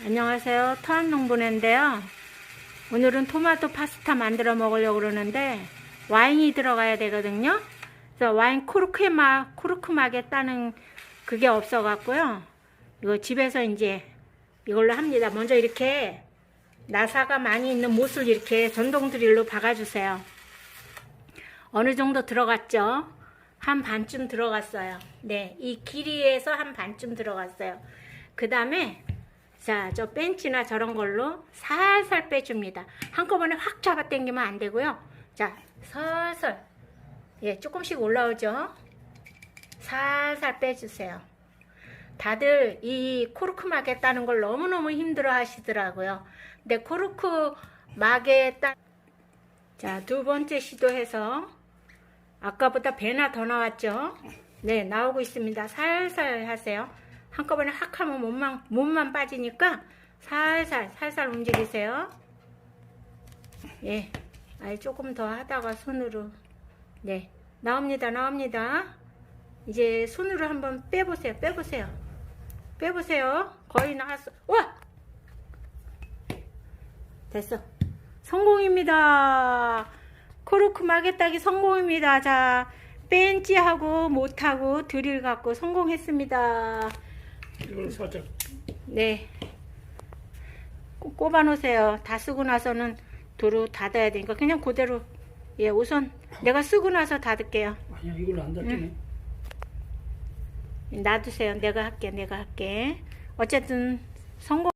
안녕하세요. 터안농부네인데요. 오늘은 토마토 파스타 만들어 먹으려고 그러는데 와인이 들어가야 되거든요. 그래서 와인 코르크마, 코르크마게 따는 그게 없어 갖고요. 이거 집에서 이제 이걸로 합니다. 먼저 이렇게 나사가 많이 있는 못을 이렇게 전동 드릴로 박아 주세요. 어느 정도 들어갔죠? 한 반쯤 들어갔어요. 네, 이 길이에서 한 반쯤 들어갔어요. 그 다음에 자, 저 벤치나 저런 걸로 살살 빼줍니다. 한꺼번에 확 잡아 당기면 안 되고요. 자, 살살. 예, 조금씩 올라오죠? 살살 빼주세요. 다들 이 코르크 마개 따는 걸 너무너무 힘들어 하시더라고요. 근데 코르크 마개 따, 자, 두 번째 시도해서 아까보다 배나 더 나왔죠? 네, 나오고 있습니다. 살살 하세요. 한꺼번에 확 하면 몸만, 몸만 빠지니까 살살, 살살 움직이세요. 예. 아니, 조금 더 하다가 손으로. 네. 나옵니다, 나옵니다. 이제 손으로 한번 빼보세요, 빼보세요. 빼보세요. 거의 나왔어. 와! 됐어. 성공입니다. 코르크 마개따기 성공입니다. 자, 벤치하고 못하고 드릴 갖고 성공했습니다. 이걸 살짝 네. 꼭 꼽아 놓으세요. 다 쓰고 나서는 도로 닫아야 되니까 그냥 그대로 예, 우선 내가 쓰고 나서 닫을게요. 아니야 이걸로 안 닿네. 놔두세요. 내가 할게. 내가 할게. 어쨌든 성공